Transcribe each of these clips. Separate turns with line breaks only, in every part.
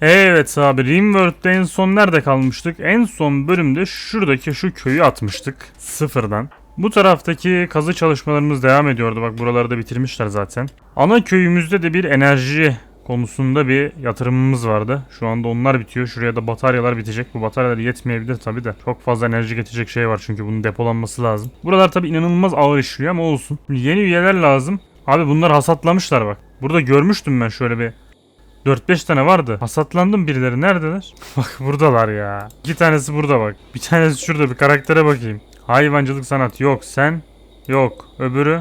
Evet abi Rimworld'de en son nerede kalmıştık? En son bölümde şuradaki şu köyü atmıştık. Sıfırdan. Bu taraftaki kazı çalışmalarımız devam ediyordu. Bak buraları da bitirmişler zaten. Ana köyümüzde de bir enerji konusunda bir yatırımımız vardı. Şu anda onlar bitiyor. Şuraya da bataryalar bitecek. Bu bataryalar yetmeyebilir tabi de. Çok fazla enerji getirecek şey var çünkü bunun depolanması lazım. Buralar tabi inanılmaz ağır işliyor ama olsun. Yeni üyeler lazım. Abi bunlar hasatlamışlar bak. Burada görmüştüm ben şöyle bir 4-5 tane vardı. Hasatlandım birileri. Neredeler? bak buradalar ya. İki tanesi burada bak. Bir tanesi şurada bir karaktere bakayım. Hayvancılık sanat yok. Sen yok. Öbürü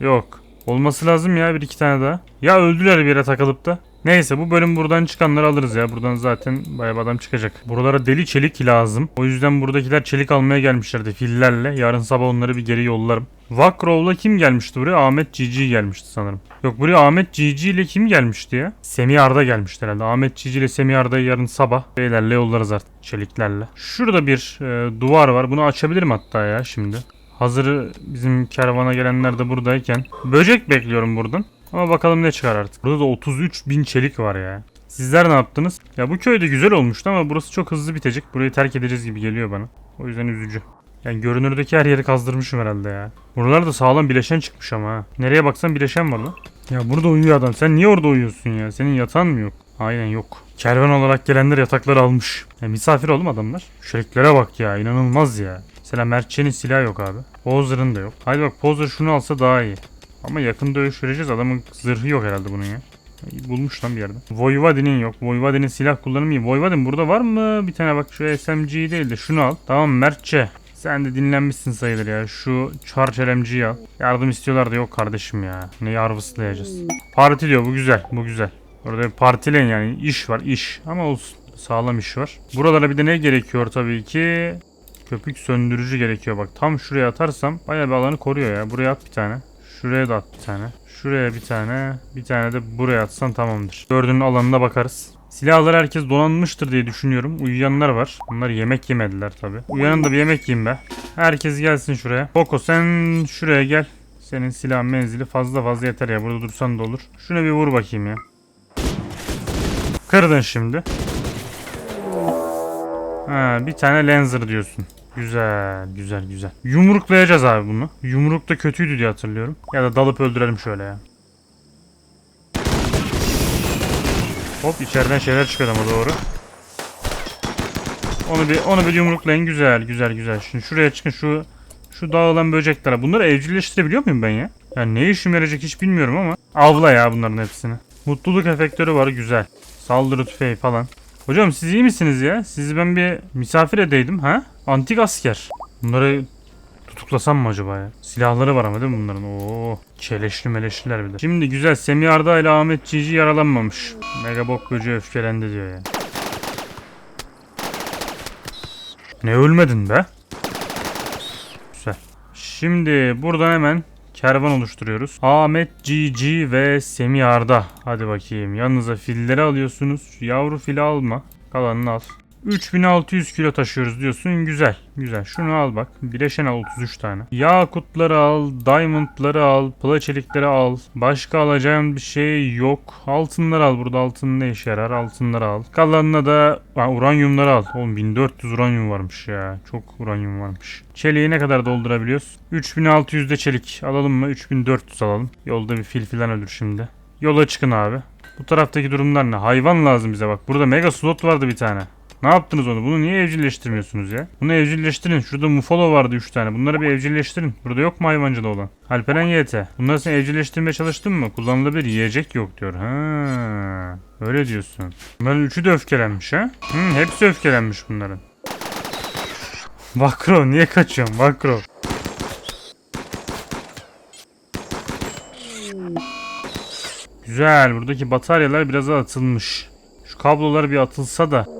yok. Olması lazım ya bir iki tane daha. Ya öldüler bir yere takılıp da. Neyse bu bölüm buradan çıkanları alırız ya. Buradan zaten bayağı adam çıkacak. Buralara deli çelik lazım. O yüzden buradakiler çelik almaya gelmişlerdi fillerle. Yarın sabah onları bir geri yollarım. Vakrov'la kim gelmişti buraya? Ahmet Cici gelmişti sanırım. Yok buraya Ahmet Cici ile kim gelmişti ya? Semih Arda gelmişti herhalde. Ahmet Cici ile Semih Arda'yı yarın sabah beylerle yollarız artık çeliklerle. Şurada bir e, duvar var. Bunu açabilirim hatta ya şimdi. Hazır bizim kervana gelenler de buradayken. Böcek bekliyorum buradan. Ama bakalım ne çıkar artık. Burada da 33 bin çelik var ya. Sizler ne yaptınız? Ya bu köy de güzel olmuştu ama burası çok hızlı bitecek. Burayı terk edeceğiz gibi geliyor bana. O yüzden üzücü. Yani görünürdeki her yeri kazdırmışım herhalde ya. Buralarda sağlam bileşen çıkmış ama ha. Nereye baksan bileşen var lan. Ya burada uyuyor adam. Sen niye orada uyuyorsun ya? Senin yatağın mı yok? Aynen yok. Kervan olarak gelenler yatakları almış. Ya misafir oğlum adamlar. Şeriklere bak ya inanılmaz ya. Mesela Mertçe'nin silahı yok abi. Pozer'ın da yok. Haydi bak Pozer şunu alsa daha iyi. Ama yakın dövüş vereceğiz. Adamın zırhı yok herhalde bunun ya. Bulmuş lan bir yerde. Voivodi'nin yok. Voivodi'nin silah kullanımı iyi. Voivodin burada var mı? Bir tane bak şu SMG değil de şunu al. Tamam Mertçe. Sen de dinlenmişsin sayılır ya. Şu LMG'yi al. Yardım istiyorlar da yok kardeşim ya. Neyi harvestlayacağız? Parti diyor bu güzel. Bu güzel. Orada partilen yani iş var iş. Ama olsun. Sağlam iş var. Buralara bir de ne gerekiyor tabii ki? Köpük söndürücü gerekiyor bak. Tam şuraya atarsam bayağı bir alanı koruyor ya. Buraya at bir tane. Şuraya da at bir tane. Şuraya bir tane. Bir tane de buraya atsan tamamdır. Dördünün alanına bakarız. Silahlar herkes donanmıştır diye düşünüyorum. Uyuyanlar var. Bunlar yemek yemediler tabi. Uyanın da bir yemek yiyin be. Herkes gelsin şuraya. Boko sen şuraya gel. Senin silah menzili fazla fazla yeter ya. Burada dursan da olur. Şuna bir vur bakayım ya. Kırdın şimdi. Ha, bir tane Lancer diyorsun. Güzel, güzel, güzel. Yumruklayacağız abi bunu. Yumruk da kötüydü diye hatırlıyorum. Ya da dalıp öldürelim şöyle ya. Hop içeriden şeyler çıkıyor ama doğru. Onu bir onu bir yumruklayın güzel güzel güzel. Şimdi şuraya çıkın şu şu dağılan böceklere. Bunları evcilleştirebiliyor muyum ben ya? Yani ne işim yarayacak hiç bilmiyorum ama. Avla ya bunların hepsini. Mutluluk efektörü var güzel. Saldırı tüfeği falan. Hocam siz iyi misiniz ya? Sizi ben bir misafir edeydim ha? Antik asker. Bunları tutuklasam mı acaba ya? Silahları var ama değil mi bunların? Oo, çeleşli meleşliler bir de. Şimdi güzel Semih Arda ile Ahmet Cici yaralanmamış. Megabok böceği öfkelendi diyor ya. Ne ölmedin be? Güzel. Şimdi buradan hemen kervan oluşturuyoruz. Ahmet Cici ve Semih Arda. Hadi bakayım. Yanınıza filleri alıyorsunuz. Yavru fili alma. Kalanını al. 3600 kilo taşıyoruz diyorsun. Güzel. Güzel. Şunu al bak. Bileşen al 33 tane. Yakutları al. Diamondları al. Plaçelikleri al. Başka alacağın bir şey yok. Altınları al. Burada altın ne işe yarar? Altınları al. Kalanına da ha, uranyumları al. Oğlum 1400 uranyum varmış ya. Çok uranyum varmış. Çeliği ne kadar doldurabiliyoruz? 3600'de çelik alalım mı? 3400 alalım. Yolda bir fil filan ölür şimdi. Yola çıkın abi. Bu taraftaki durumlar ne? Hayvan lazım bize bak. Burada mega slot vardı bir tane. Ne yaptınız onu? Bunu niye evcilleştirmiyorsunuz ya? Bunu evcilleştirin. Şurada Mufalo vardı 3 tane. Bunları bir evcilleştirin. Burada yok mu hayvancılığı olan? Alperen YT. Bunları sen evcilleştirmeye çalıştın mı? Kullanılabilir yiyecek yok diyor. Ha, öyle diyorsun. Bunların üçü de öfkelenmiş ha? Hı, hepsi öfkelenmiş bunların. Vakro niye kaçıyorsun Vakro? Güzel. Buradaki bataryalar biraz atılmış. Şu kablolar bir atılsa da.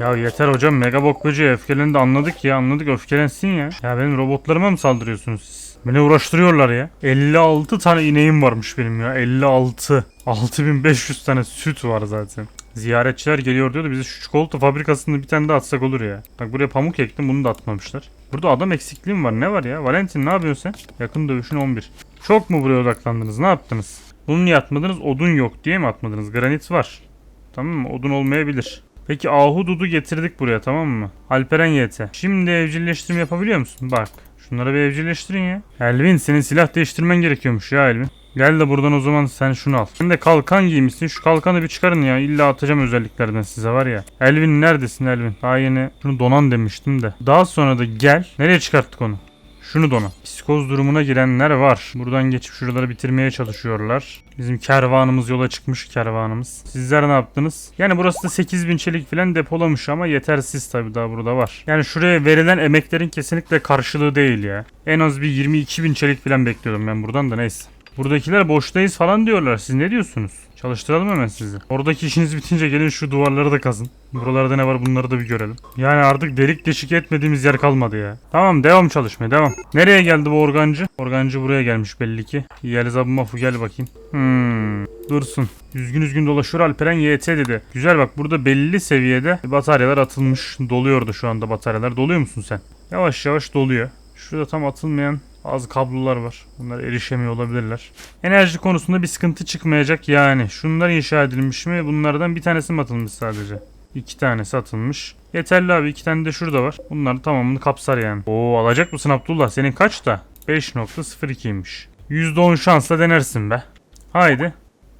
Ya yeter hocam megabok böceği öfkelendi anladık ya anladık öfkelensin ya. Ya benim robotlarıma mı saldırıyorsunuz siz? Beni uğraştırıyorlar ya. 56 tane ineğim varmış benim ya 56. 6500 tane süt var zaten. Ziyaretçiler geliyor diyordu. Bize şu çikolata fabrikasında bir tane de atsak olur ya. Bak buraya pamuk ektim bunu da atmamışlar. Burada adam eksikliğim var. Ne var ya? Valentin ne yapıyorsun sen? Yakın dövüşün 11. Çok mu buraya odaklandınız? Ne yaptınız? Bunu niye atmadınız? Odun yok diye mi atmadınız? Granit var. Tamam mı? Odun olmayabilir. Peki ahududu getirdik buraya tamam mı? Alperen YT. Şimdi evcilleştirme yapabiliyor musun? Bak. Şunları bir evcilleştirin ya. Elvin senin silah değiştirmen gerekiyormuş ya Elvin. Gel de buradan o zaman sen şunu al. Sen de kalkan giymişsin. Şu kalkanı bir çıkarın ya. İlla atacağım özelliklerden size var ya. Elvin neredesin Elvin? Daha yeni şunu donan demiştim de. Daha sonra da gel. Nereye çıkarttık onu? Şunu dona. Psikoz durumuna girenler var. Buradan geçip şuraları bitirmeye çalışıyorlar. Bizim kervanımız yola çıkmış kervanımız. Sizler ne yaptınız? Yani burası da 8000 çelik falan depolamış ama yetersiz tabii daha burada var. Yani şuraya verilen emeklerin kesinlikle karşılığı değil ya. En az bir 22.000 çelik falan bekliyordum ben buradan da neyse. Buradakiler boştayız falan diyorlar. Siz ne diyorsunuz? Çalıştıralım hemen sizi. Oradaki işiniz bitince gelin şu duvarları da kazın. Buralarda ne var bunları da bir görelim. Yani artık delik deşik etmediğimiz yer kalmadı ya. Tamam devam çalışmaya devam. Nereye geldi bu organcı? Organcı buraya gelmiş belli ki. Yeliz abi mafu gel bakayım. Hmm. Dursun. Üzgün üzgün dolaşıyor Alperen YT dedi. Güzel bak burada belli seviyede bataryalar atılmış. Doluyordu şu anda bataryalar. Doluyor musun sen? Yavaş yavaş doluyor. Şurada tam atılmayan bazı kablolar var. Bunlar erişemiyor olabilirler. Enerji konusunda bir sıkıntı çıkmayacak yani. Şunlar inşa edilmiş mi? Bunlardan bir tanesi mi atılmış sadece? İki tanesi atılmış. Yeterli abi iki tane de şurada var. Bunların tamamını kapsar yani. Oo alacak mısın Abdullah? Senin kaç da? 5.02'ymiş. %10 şansla denersin be. Haydi.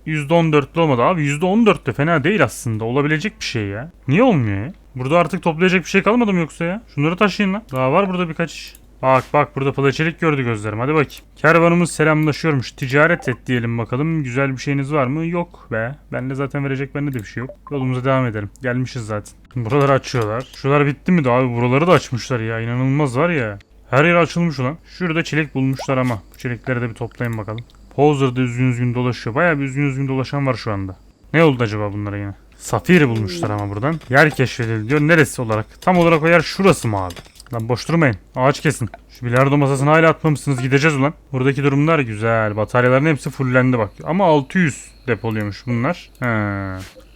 %14'lü olmadı abi. %14 de fena değil aslında. Olabilecek bir şey ya. Niye olmuyor ya? Burada artık toplayacak bir şey kalmadı mı yoksa ya? Şunları taşıyın lan. Daha var burada birkaç iş. Bak bak burada plaçelik gördü gözlerim. Hadi bakayım. Kervanımız selamlaşıyormuş. Ticaret et diyelim bakalım. Güzel bir şeyiniz var mı? Yok be. Ben de zaten verecek bende de bir şey yok. Yolumuza devam edelim. Gelmişiz zaten. Buraları açıyorlar. Şuralar bitti mi de abi? Buraları da açmışlar ya. İnanılmaz var ya. Her yer açılmış ulan. Şurada çelik bulmuşlar ama. Bu çelikleri de bir toplayın bakalım. Poser'da üzgün üzgün dolaşıyor. Bayağı bir üzgün üzgün dolaşan var şu anda. Ne oldu acaba bunlara yine? Safir bulmuşlar ama buradan. Yer keşfedildi diyor. Neresi olarak? Tam olarak o yer şurası mı abi? Lan boş durmayın. Ağaç kesin. Şu bilardo masasını hala atmamışsınız. Gideceğiz ulan. Buradaki durumlar güzel. Bataryaların hepsi fullendi bak. Ama 600 depoluyormuş bunlar. He.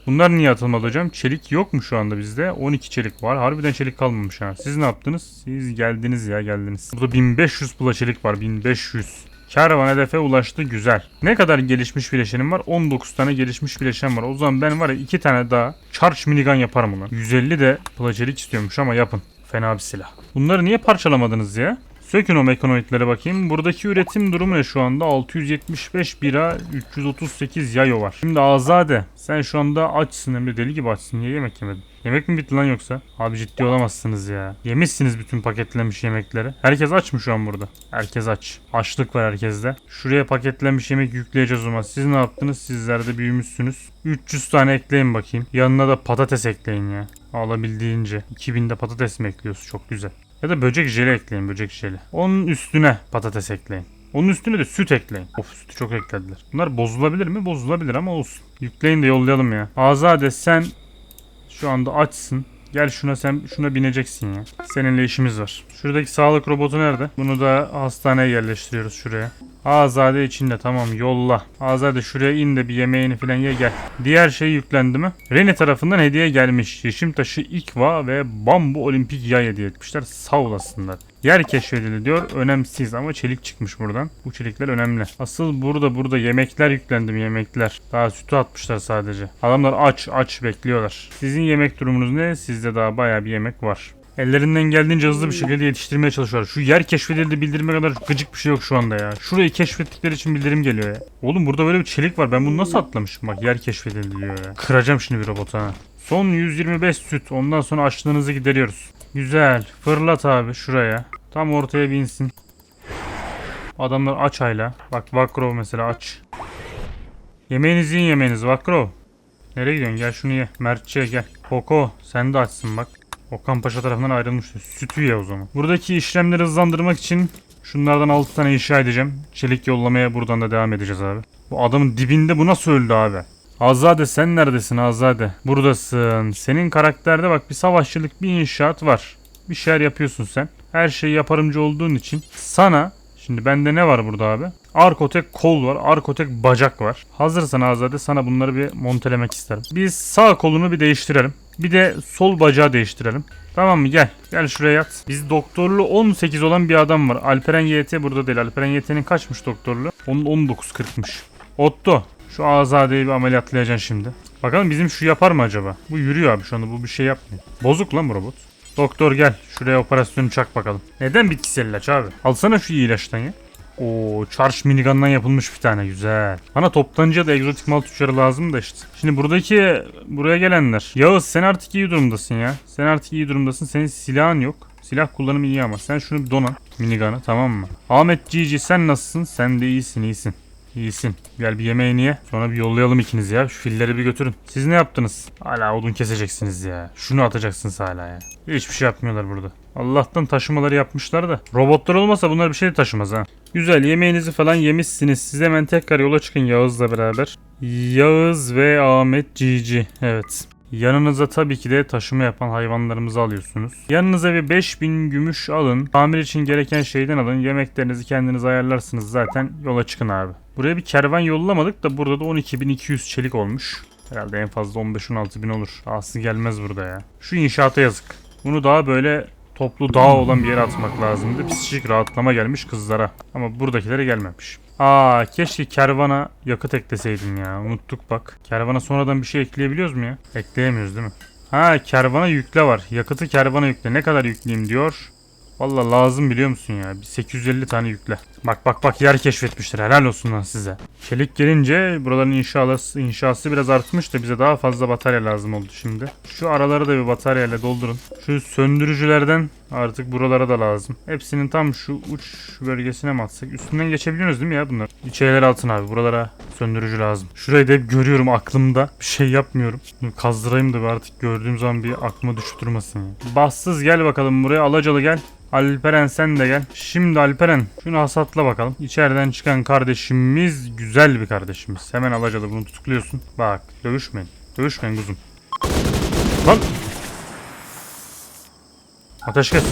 Bunlar niye atılmadı hocam? Çelik yok mu şu anda bizde? 12 çelik var. Harbiden çelik kalmamış ha. Siz ne yaptınız? Siz geldiniz ya geldiniz. Burada 1500 pula çelik var. 1500. Kervan hedefe ulaştı güzel. Ne kadar gelişmiş bileşenim var? 19 tane gelişmiş bileşen var. O zaman ben var ya 2 tane daha charge minigun yaparım ulan. 150 de plaçelik istiyormuş ama yapın. Fena bir silah. Bunları niye parçalamadınız ya? Sökün o mekanoidlere bakayım. Buradaki üretim durumu ne şu anda? 675 bira, 338 yayo var. Şimdi Azade sen şu anda açsın hem de deli gibi açsın. Niye yemek yemedin? Yemek mi bitti lan yoksa? Abi ciddi olamazsınız ya. Yemişsiniz bütün paketlenmiş yemekleri. Herkes aç mı şu an burada? Herkes aç. Açlık var herkeste. Şuraya paketlenmiş yemek yükleyeceğiz o zaman. Siz ne yaptınız? Sizler de büyümüşsünüz. 300 tane ekleyin bakayım. Yanına da patates ekleyin ya. Alabildiğince. 2000'de patates mi ekliyorsun? Çok güzel. Ya da böcek jeli ekleyin böcek jeli. Onun üstüne patates ekleyin. Onun üstüne de süt ekleyin. Of sütü çok eklediler. Bunlar bozulabilir mi? Bozulabilir ama olsun. Yükleyin de yollayalım ya. Azade sen şu anda açsın. Gel şuna sen şuna bineceksin ya. Seninle işimiz var. Şuradaki sağlık robotu nerede? Bunu da hastaneye yerleştiriyoruz şuraya. Azade içinde tamam yolla. Azade şuraya in de bir yemeğini falan ye gel. Diğer şey yüklendi mi? Rene tarafından hediye gelmiş. Yeşim taşı ikva ve bambu olimpik yay hediye etmişler. Sağ olasınlar. Yer keşfedildi diyor. Önemsiz ama çelik çıkmış buradan. Bu çelikler önemli. Asıl burada burada yemekler yüklendi mi yemekler. Daha sütü atmışlar sadece. Adamlar aç aç bekliyorlar. Sizin yemek durumunuz ne? Sizde daha baya bir yemek var. Ellerinden geldiğince hızlı bir şekilde yetiştirmeye çalışıyorlar. Şu yer keşfedildi bildirime kadar gıcık bir şey yok şu anda ya. Şurayı keşfettikleri için bildirim geliyor ya. Oğlum burada böyle bir çelik var. Ben bunu nasıl atlamışım? Bak yer keşfedildi diyor ya. Kıracağım şimdi bir robota ha. Son 125 süt. Ondan sonra açlığınızı gideriyoruz. Güzel. Fırlat abi şuraya. Tam ortaya binsin. Adamlar aç hala. Bak Vakrov mesela aç. Yemeğinizi yiyin yemeğinizi Vakrov. Nereye gidiyorsun? Gel şunu ye. Mertçe gel. Koko sen de açsın bak. Okan Paşa tarafından ayrılmıştı. Sütü ye o zaman. Buradaki işlemleri hızlandırmak için şunlardan 6 tane inşa edeceğim. Çelik yollamaya buradan da devam edeceğiz abi. Bu adamın dibinde bu nasıl öldü abi? Azade sen neredesin Azade? Buradasın. Senin karakterde bak bir savaşçılık bir inşaat var. Bir şeyler yapıyorsun sen. Her şeyi yaparımcı olduğun için sana Şimdi bende ne var burada abi? Arkotek kol var. Arkotek bacak var. Hazırsan Azade sana bunları bir montelemek isterim. Biz sağ kolunu bir değiştirelim. Bir de sol bacağı değiştirelim. Tamam mı gel. Gel şuraya yat. Biz doktorlu 18 olan bir adam var. Alperen YT burada değil. Alperen YT'nin kaçmış doktorlu? Onun 19.40'mış. Otto. Şu Azade'yi bir ameliyatlayacaksın şimdi. Bakalım bizim şu yapar mı acaba? Bu yürüyor abi şu anda bu bir şey yapmıyor. Bozuk lan bu robot. Doktor gel şuraya operasyonu çak bakalım. Neden bitkisel ilaç abi? Alsana şu iyi ilaçtan ya. Oo, charge minigun'dan yapılmış bir tane güzel. Bana toptancıya da egzotik mal tüccarı lazım da işte. Şimdi buradaki buraya gelenler. Yağız sen artık iyi durumdasın ya. Sen artık iyi durumdasın. Senin silahın yok. Silah kullanımı iyi ama sen şunu bir donan. Minigun'ı tamam mı? Ahmet Cici sen nasılsın? Sen de iyisin iyisin. İyisin. Gel bir yemeğini ye. Sonra bir yollayalım ikiniz ya. Şu filleri bir götürün. Siz ne yaptınız? Hala odun keseceksiniz ya. Şunu atacaksınız hala ya. Hiçbir şey yapmıyorlar burada. Allah'tan taşımaları yapmışlar da. Robotlar olmasa bunlar bir şey de taşımaz ha. Güzel yemeğinizi falan yemişsiniz. Siz hemen tekrar yola çıkın Yağız'la beraber. Yağız ve Ahmet Cici. Evet. Yanınıza tabii ki de taşıma yapan hayvanlarımızı alıyorsunuz. Yanınıza bir 5000 gümüş alın. Tamir için gereken şeyden alın. Yemeklerinizi kendiniz ayarlarsınız zaten. Yola çıkın abi. Buraya bir kervan yollamadık da burada da 12200 çelik olmuş. Herhalde en fazla 15-16 bin olur. Ağası gelmez burada ya. Şu inşaata yazık. Bunu daha böyle toplu dağ olan bir yere atmak lazımdı. Psikolojik rahatlama gelmiş kızlara. Ama buradakilere gelmemiş. Aa keşke kervana yakıt ekleseydin ya. Unuttuk bak. Kervana sonradan bir şey ekleyebiliyoruz mu ya? Ekleyemiyoruz değil mi? Ha kervana yükle var. Yakıtı kervana yükle. Ne kadar yükleyeyim diyor. Valla lazım biliyor musun ya? Bir 850 tane yükle. Bak bak bak yer keşfetmişler. Helal olsun lan size. Çelik gelince buraların inşası, inşası biraz artmış da bize daha fazla batarya lazım oldu şimdi. Şu araları da bir bataryayla doldurun. Şu söndürücülerden artık buralara da lazım. Hepsinin tam şu uç bölgesine mi atsak? Üstünden geçebiliyoruz değil mi ya bunlar? Bir şeyler atın abi. Buralara söndürücü lazım. Şurayı da hep görüyorum aklımda. Bir şey yapmıyorum. Kazdırayım da artık gördüğüm zaman bir aklıma düşüp durmasın. Bassız gel bakalım buraya. Alacalı gel. Alperen sen de gel. Şimdi Alperen şunu hasatla bakalım. İçeriden çıkan kardeşimiz güzel bir kardeşimiz. Hemen alacalı bunu tutukluyorsun. Bak dövüşmeyin. Dövüşmeyin kuzum. Lan. Ateş kes.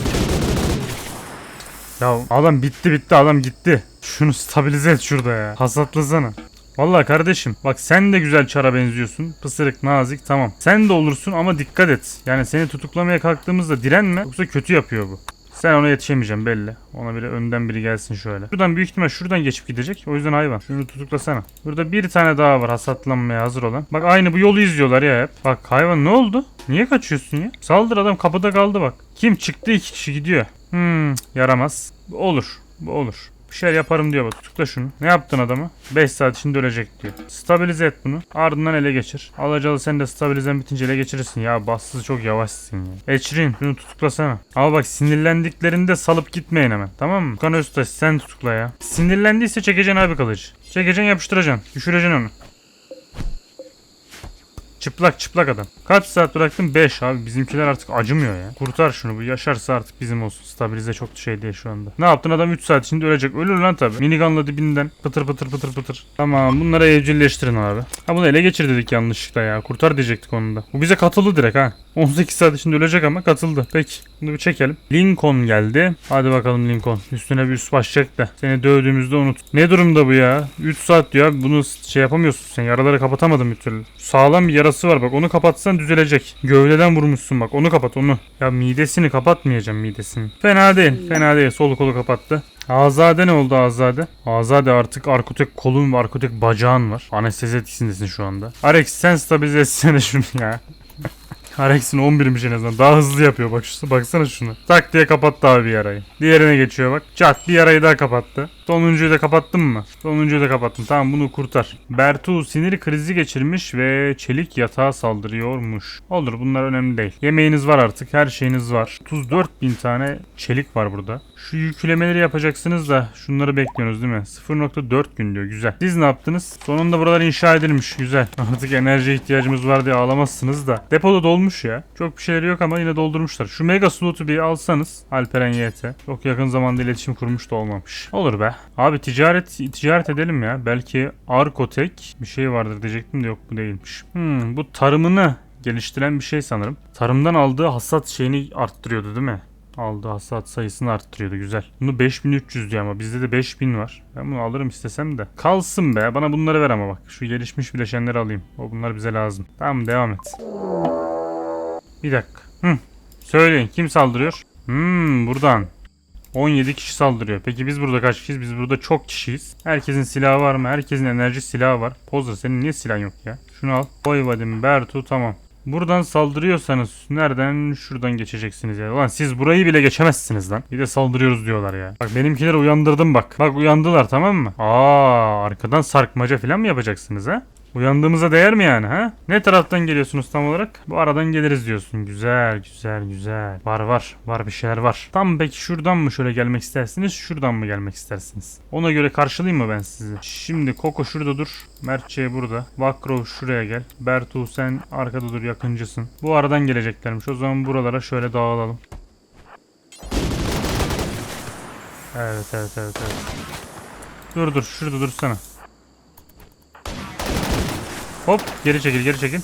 Ya adam bitti bitti adam gitti. Şunu stabilize et şurada ya. Hasatlasana. Vallahi kardeşim bak sen de güzel çara benziyorsun. Pısırık, nazik tamam. Sen de olursun ama dikkat et. Yani seni tutuklamaya kalktığımızda direnme yoksa kötü yapıyor bu. Sen ona yetişemeyeceksin belli. Ona bile önden biri gelsin şöyle. Şuradan büyük ihtimal şuradan geçip gidecek. O yüzden hayvan. Şunu tutuklasana. Burada bir tane daha var hasatlanmaya hazır olan. Bak aynı bu yolu izliyorlar ya hep. Bak hayvan ne oldu? Niye kaçıyorsun ya? Saldır adam kapıda kaldı bak. Kim çıktı iki kişi gidiyor. Hmm yaramaz. Olur. Olur. Bir şeyler yaparım diyor bak. Tutukla şunu. Ne yaptın adamı? 5 saat içinde ölecek diyor. Stabilize et bunu. Ardından ele geçir. Alacalı sen de stabilizen bitince ele geçirirsin. Ya bassız çok yavaşsın ya. Eçrin şunu tutuklasana. Ama bak sinirlendiklerinde salıp gitmeyin hemen. Tamam mı? Kan Öztaş sen tutukla ya. Sinirlendiyse çekeceksin abi kalıcı. Çekeceksin yapıştıracaksın. Düşüreceksin onu. Çıplak çıplak adam. Kaç saat bıraktın? 5 abi. Bizimkiler artık acımıyor ya. Kurtar şunu. Bu yaşarsa artık bizim olsun. Stabilize çok şey değil şu anda. Ne yaptın adam 3 saat içinde ölecek. Ölür lan tabi. Minigunla dibinden pıtır pıtır pıtır pıtır. Tamam bunları evcilleştirin abi. Ha bunu ele geçir dedik yanlışlıkla ya. Kurtar diyecektik onu da. Bu bize katıldı direkt ha. 18 saat içinde ölecek ama katıldı. Peki. Bunu bir çekelim. Lincoln geldi. Hadi bakalım Lincoln. Üstüne bir üst baş çek de. Seni dövdüğümüzde unut. Ne durumda bu ya? 3 saat diyor. Bunu şey yapamıyorsun sen. Yaraları kapatamadın bir türlü. Sağlam bir yarası var bak. Onu kapatsan düzelecek. Gövdeden vurmuşsun bak. Onu kapat onu. Ya midesini kapatmayacağım midesini. Fena değil. Fena değil. Solu kolu kapattı. Azade ne oldu Azade? Azade artık arkotek kolun ve arkotek bacağın var. Anestezi etkisindesin şu anda. Alex sen stabilize etsene şunu ya. Arex'in 11'miş en azından. Daha hızlı yapıyor bak şu, baksana şunu. Tak diye kapattı abi bir yarayı. Diğerine geçiyor bak. Çat bir yarayı daha kapattı. Sonuncuyu da kapattın mı? Sonuncuyu da kapattım. Tamam bunu kurtar. Bertu sinir krizi geçirmiş ve çelik yatağa saldırıyormuş. Olur bunlar önemli değil. Yemeğiniz var artık. Her şeyiniz var. 34 bin tane çelik var burada. Şu yüklemeleri yapacaksınız da şunları bekliyorsunuz değil mi? 0.4 gün diyor. Güzel. Siz ne yaptınız? Sonunda buralar inşa edilmiş. Güzel. Artık enerji ihtiyacımız var diye ağlamazsınız da. Depoda dolmuş ya. Çok bir şeyleri yok ama yine doldurmuşlar. Şu mega slotu bir alsanız. Alperen YT. Çok yakın zamanda iletişim kurmuş da olmamış. Olur be. Abi ticaret ticaret edelim ya. Belki Arkotek bir şey vardır diyecektim de yok bu değilmiş. Hmm, bu tarımını geliştiren bir şey sanırım. Tarımdan aldığı hasat şeyini arttırıyordu değil mi? Aldığı hasat sayısını arttırıyordu güzel. Bunu 5300 diyor ama bizde de 5000 var. Ben bunu alırım istesem de. Kalsın be bana bunları ver ama bak. Şu gelişmiş bileşenleri alayım. O bunlar bize lazım. Tamam devam et. Bir dakika. Hı. Söyleyin kim saldırıyor? Hmm buradan. 17 kişi saldırıyor. Peki biz burada kaç kişiyiz? Biz burada çok kişiyiz. Herkesin silahı var mı? Herkesin enerji silahı var. Pozra senin niye silahın yok ya? Şunu al. Koy Vadim, Bertu tamam. Buradan saldırıyorsanız nereden şuradan geçeceksiniz ya. Ulan siz burayı bile geçemezsiniz lan. Bir de saldırıyoruz diyorlar ya. Bak benimkileri uyandırdım bak. Bak uyandılar tamam mı? Aa arkadan sarkmaca falan mı yapacaksınız ha? Uyandığımıza değer mi yani ha? Ne taraftan geliyorsunuz tam olarak? Bu aradan geliriz diyorsun. Güzel güzel güzel. Var var. Var bir şeyler var. Tam peki şuradan mı şöyle gelmek istersiniz? Şuradan mı gelmek istersiniz? Ona göre karşılayayım mı ben sizi? Şimdi Koko şurada dur. Mertçe burada. Vakrov şuraya gel. Bertu sen arkada dur yakıncısın. Bu aradan geleceklermiş. O zaman buralara şöyle dağılalım. Evet evet evet evet. Dur dur şurada dursana. Hop geri çekil geri çekil.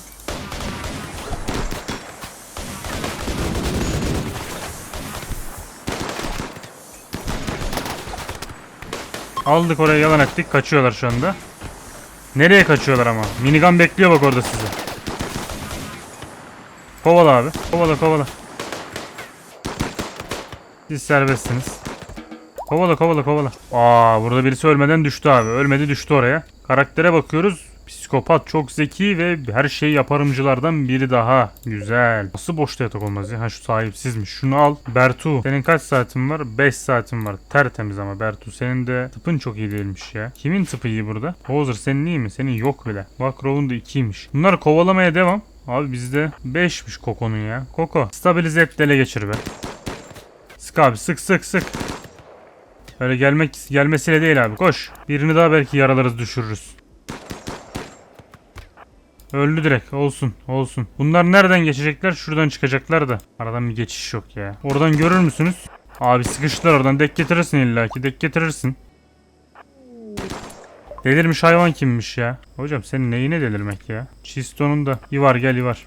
Aldık oraya yalan ettik. Kaçıyorlar şu anda. Nereye kaçıyorlar ama? Minigun bekliyor bak orada sizi. Kovala abi. Kovala kovala. Siz serbestsiniz. Kovala kovala kovala. Aa burada birisi ölmeden düştü abi. Ölmedi düştü oraya. Karaktere bakıyoruz. Psikopat çok zeki ve her şeyi yaparımcılardan biri daha. Güzel. Nasıl boşta yatak olmaz ya? Ha şu sahipsizmiş. Şunu al. Bertu. Senin kaç saatin var? 5 saatin var. Tertemiz ama Bertu. Senin de tıpın çok iyi değilmiş ya. Kimin tıpı iyi burada? Hozer senin iyi mi? Senin yok bile. Bakrov'un da 2'ymiş. Bunlar kovalamaya devam. Abi bizde 5'miş Koko'nun ya. Koko. Stabilize et dele geçir be. Sık abi sık sık sık. Öyle gelmek gelmesiyle değil abi. Koş. Birini daha belki yaralarız düşürürüz. Öldü direkt. Olsun. Olsun. Bunlar nereden geçecekler? Şuradan çıkacaklar da. Aradan bir geçiş yok ya. Oradan görür müsünüz? Abi sıkıştılar oradan. Dek getirirsin illaki. Dek getirirsin. Delirmiş hayvan kimmiş ya? Hocam senin neyine delirmek ya? Çiston'un da. İvar gel İvar.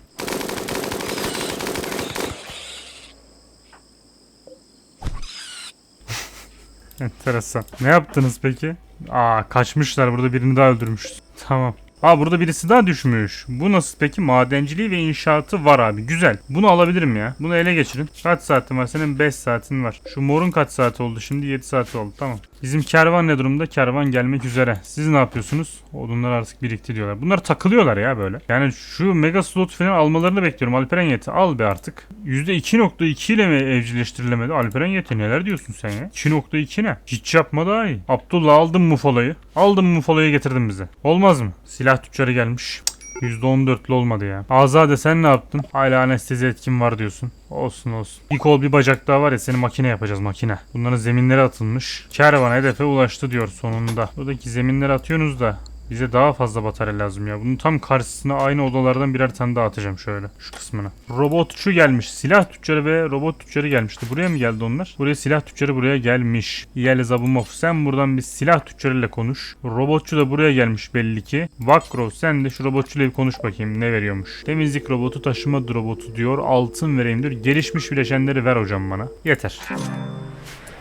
Enteresan. Ne yaptınız peki? Aa kaçmışlar. Burada birini daha öldürmüşüz. Tamam. Aa burada birisi daha düşmüş. Bu nasıl peki? Madenciliği ve inşaatı var abi. Güzel. Bunu alabilirim ya. Bunu ele geçirin. Kaç saatin var? Senin 5 saatin var. Şu morun kaç saati oldu? Şimdi 7 saati oldu. Tamam. Bizim kervan ne durumda? Kervan gelmek üzere. Siz ne yapıyorsunuz? Odunlar artık birikti diyorlar. Bunlar takılıyorlar ya böyle. Yani şu mega slot falan almalarını bekliyorum. Alperen Yeti al be artık. %2.2 ile mi evcilleştirilemedi? Alperen Yeti neler diyorsun sen ya? 2.2 ne? Hiç yapma daha iyi. Abdullah aldım mufolayı. Aldım mufolayı getirdim bize. Olmaz mı? Silah tüccarı gelmiş. %14'lü olmadı ya. Azade sen ne yaptın? Hala anestezi etkin var diyorsun. Olsun olsun. Bir kol bir bacak daha var ya seni makine yapacağız makine. Bunların zeminleri atılmış. Kervan hedefe ulaştı diyor sonunda. Buradaki zeminleri atıyorsunuz da bize daha fazla batarya lazım ya. Bunun tam karşısına aynı odalardan birer tane daha atacağım şöyle. Şu kısmına. Robotçu gelmiş. Silah tüccarı ve robot tüccarı gelmişti. Buraya mı geldi onlar? Buraya silah tüccarı buraya gelmiş. Yel Zabumov sen buradan bir silah tüccarıyla konuş. Robotçu da buraya gelmiş belli ki. Vakrov sen de şu robotçuyla bir konuş bakayım ne veriyormuş. Temizlik robotu taşıma robotu diyor. Altın vereyim diyor. Gelişmiş bileşenleri ver hocam bana. Yeter.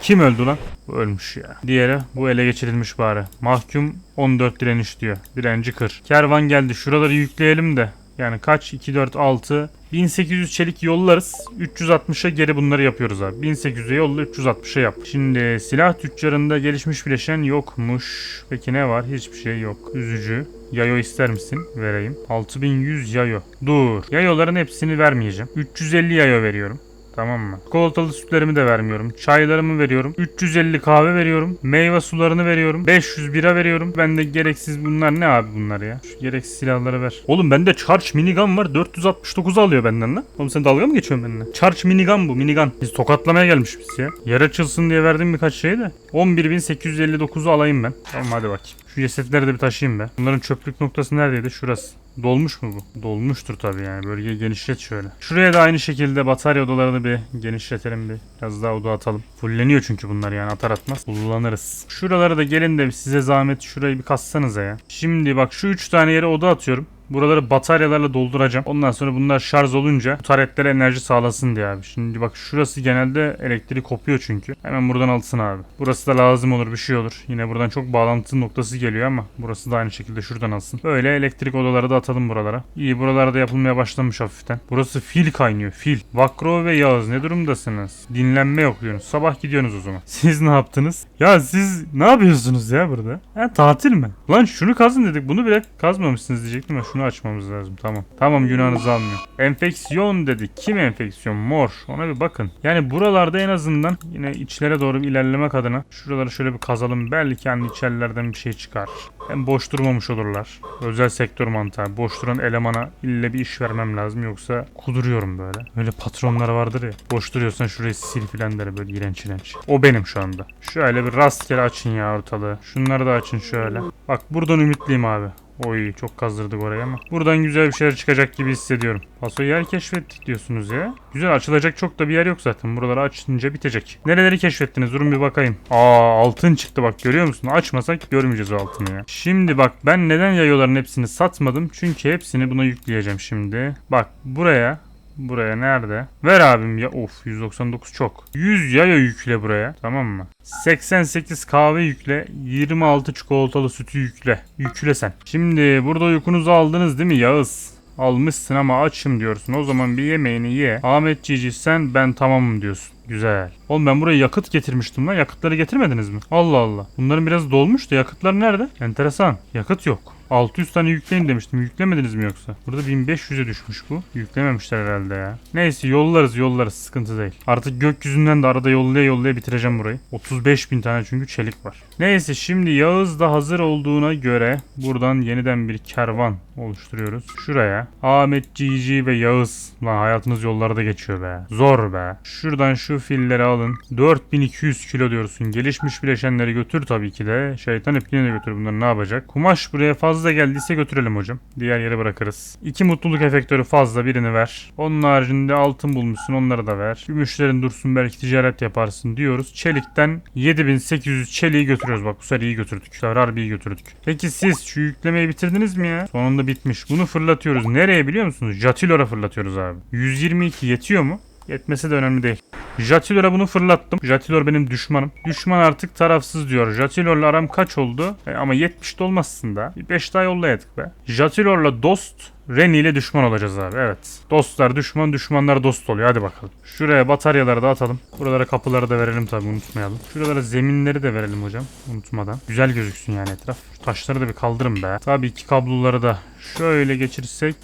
Kim öldü lan? Bu ölmüş ya. Diğeri bu ele geçirilmiş bari. Mahkum 14 direniş diyor. Direnci kır. Kervan geldi. Şuraları yükleyelim de. Yani kaç? 2, 4, 6. 1800 çelik yollarız. 360'a geri bunları yapıyoruz abi. 1800'e yolla 360'a yap. Şimdi silah tüccarında gelişmiş bileşen yokmuş. Peki ne var? Hiçbir şey yok. Üzücü. Yayo ister misin? Vereyim. 6100 yayo. Dur. Yayoların hepsini vermeyeceğim. 350 yayo veriyorum. Tamam mı? Çikolatalı sütlerimi de vermiyorum. Çaylarımı veriyorum. 350 kahve veriyorum. Meyve sularını veriyorum. 500 bira veriyorum. Ben de gereksiz bunlar ne abi bunlar ya? Şu gereksiz silahları ver. Oğlum bende charge minigun var. 469 alıyor benden lan. Oğlum sen dalga mı geçiyorsun benimle? Charge minigun bu minigun. Biz tokatlamaya gelmiş biz ya. Yer açılsın diye verdim birkaç şeyi de. 11.859'u alayım ben. Tamam hadi bakayım. Şu cesetleri de bir taşıyayım be. Bunların çöplük noktası neredeydi? Şurası. Dolmuş mu bu? Dolmuştur tabii yani. Bölgeyi genişlet şöyle. Şuraya da aynı şekilde batarya odalarını bir genişletelim bir. Biraz daha oda atalım. Fulleniyor çünkü bunlar yani atar atmaz. Kullanırız. Şuralara da gelin de size zahmet şurayı bir kassanıza ya. Şimdi bak şu 3 tane yere oda atıyorum. Buraları bataryalarla dolduracağım. Ondan sonra bunlar şarj olunca bu enerji sağlasın diye abi. Şimdi bak şurası genelde elektrik kopuyor çünkü. Hemen buradan alsın abi. Burası da lazım olur bir şey olur. Yine buradan çok bağlantı noktası geliyor ama burası da aynı şekilde şuradan alsın. Böyle elektrik odaları da atalım buralara. İyi buralarda yapılmaya başlamış hafiften. Burası fil kaynıyor fil. Vakro ve Yağız ne durumdasınız? Dinlenme yok diyorsunuz. Sabah gidiyorsunuz o zaman. Siz ne yaptınız? Ya siz ne yapıyorsunuz ya burada? Ha tatil mi? Lan şunu kazın dedik. Bunu bile kazmamışsınız diyecektim ama şunu açmamız lazım. Tamam. Tamam günahınızı almıyor. Enfeksiyon dedik. Kim enfeksiyon? Mor. Ona bir bakın. Yani buralarda en azından yine içlere doğru bir ilerlemek adına şuraları şöyle bir kazalım. Belki hani içerilerden bir şey çıkar. Hem boş durmamış olurlar. Özel sektör mantığı. Boş duran elemana ille bir iş vermem lazım yoksa kuduruyorum böyle. Öyle patronlar vardır ya. Boş duruyorsan şurayı sil filan der böyle iğrenç iğrenç. O benim şu anda. Şöyle bir rastgele açın ya ortalığı. Şunları da açın şöyle. Bak buradan ümitliyim abi. Oy çok kazdırdık oraya ama. Buradan güzel bir şeyler çıkacak gibi hissediyorum. Paso yer keşfettik diyorsunuz ya. Güzel açılacak çok da bir yer yok zaten. Buraları açınca bitecek. Nereleri keşfettiniz? Durun bir bakayım. Aa altın çıktı bak görüyor musun? Açmasak görmeyeceğiz o altını ya. Şimdi bak ben neden yayoların hepsini satmadım? Çünkü hepsini buna yükleyeceğim şimdi. Bak buraya Buraya nerede? Ver abim ya. Of 199 çok. 100 yaya yükle buraya. Tamam mı? 88 kahve yükle. 26 çikolatalı sütü yükle. Yükle sen. Şimdi burada uykunuzu aldınız değil mi Yağız? Almışsın ama açım diyorsun. O zaman bir yemeğini ye. Ahmet Cici sen ben tamamım diyorsun. Güzel. Oğlum ben buraya yakıt getirmiştim lan. Yakıtları getirmediniz mi? Allah Allah. Bunların biraz dolmuş da yakıtlar nerede? Enteresan. Yakıt yok. 600 tane yükleyin demiştim. Yüklemediniz mi yoksa? Burada 1500'e düşmüş bu. Yüklememişler herhalde ya. Neyse yollarız yollarız. Sıkıntı değil. Artık gökyüzünden de arada yollaya yollaya bitireceğim burayı. 35 bin tane çünkü çelik var. Neyse şimdi Yağız da hazır olduğuna göre buradan yeniden bir kervan oluşturuyoruz. Şuraya Ahmet Cici ve Yağız. Lan hayatınız yollarda geçiyor be. Zor be. Şuradan şu filleri alın. 4200 kilo diyorsun. Gelişmiş bileşenleri götür tabii ki de. Şeytan ipliğini de götür bunları ne yapacak? Kumaş buraya fazla geldiyse götürelim hocam. Diğer yere bırakırız. İki mutluluk efektörü fazla birini ver. Onun haricinde altın bulmuşsun onları da ver. Gümüşlerin dursun belki ticaret yaparsın diyoruz. Çelikten 7800 çeliği götürüyoruz. Bak bu sefer iyi götürdük. Bu sefer götürdük. Peki siz şu yüklemeyi bitirdiniz mi ya? Sonunda bitmiş. Bunu fırlatıyoruz. Nereye biliyor musunuz? Jatilor'a fırlatıyoruz abi. 122 yetiyor mu? Yetmesi de önemli değil. Jatilor'a bunu fırlattım. Jatilor benim düşmanım. Düşman artık tarafsız diyor. Jatilor'la aram kaç oldu? E, ama 70 de olmazsın da. 5 daha yollayadık be. Jatilor'la dost, Reni ile düşman olacağız abi. Evet. Dostlar düşman, düşmanlar dost oluyor. Hadi bakalım. Şuraya bataryaları da atalım. Buralara kapıları da verelim tabii unutmayalım. Şuralara zeminleri de verelim hocam. Unutmadan. Güzel gözüksün yani etraf. Şu taşları da bir kaldırın be. Tabii ki kabloları da şöyle geçirsek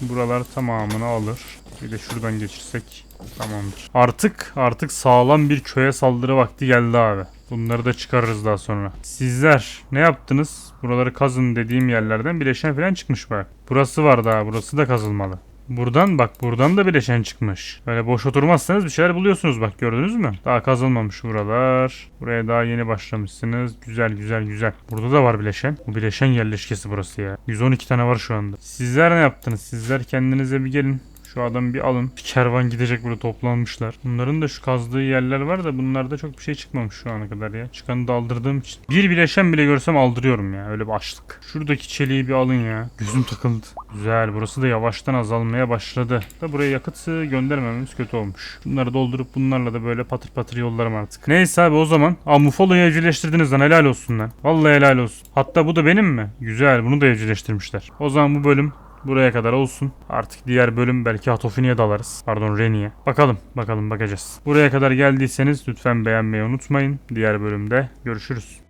buralar tamamını alır. Bir de şuradan geçirsek tamamdır. Artık artık sağlam bir köye saldırı vakti geldi abi. Bunları da çıkarırız daha sonra. Sizler ne yaptınız? Buraları kazın dediğim yerlerden bileşen falan çıkmış bak. Burası var daha. Burası da kazılmalı. Buradan bak buradan da bileşen çıkmış. Böyle boş oturmazsanız bir şeyler buluyorsunuz bak gördünüz mü? Daha kazılmamış buralar. Buraya daha yeni başlamışsınız. Güzel güzel güzel. Burada da var bileşen. Bu bileşen yerleşkesi burası ya. 112 tane var şu anda. Sizler ne yaptınız? Sizler kendinize bir gelin. Şu adamı bir alın. Bir kervan gidecek burada toplanmışlar. Bunların da şu kazdığı yerler var da bunlarda çok bir şey çıkmamış şu ana kadar ya. Çıkanı da aldırdığım için. Bir bileşen bile görsem aldırıyorum ya. Öyle bir açlık. Şuradaki çeliği bir alın ya. Gözüm takıldı. Güzel. Burası da yavaştan azalmaya başladı. Da buraya yakıt göndermememiz kötü olmuş. Bunları doldurup bunlarla da böyle patır patır yollarım artık. Neyse abi o zaman. Aa Mufolo'yu evcilleştirdiniz lan helal olsun lan. Vallahi helal olsun. Hatta bu da benim mi? Güzel bunu da evcilleştirmişler. O zaman bu bölüm Buraya kadar olsun. Artık diğer bölüm belki Hatofini'ye dalarız. Pardon Reni'ye. Bakalım bakalım bakacağız. Buraya kadar geldiyseniz lütfen beğenmeyi unutmayın. Diğer bölümde görüşürüz.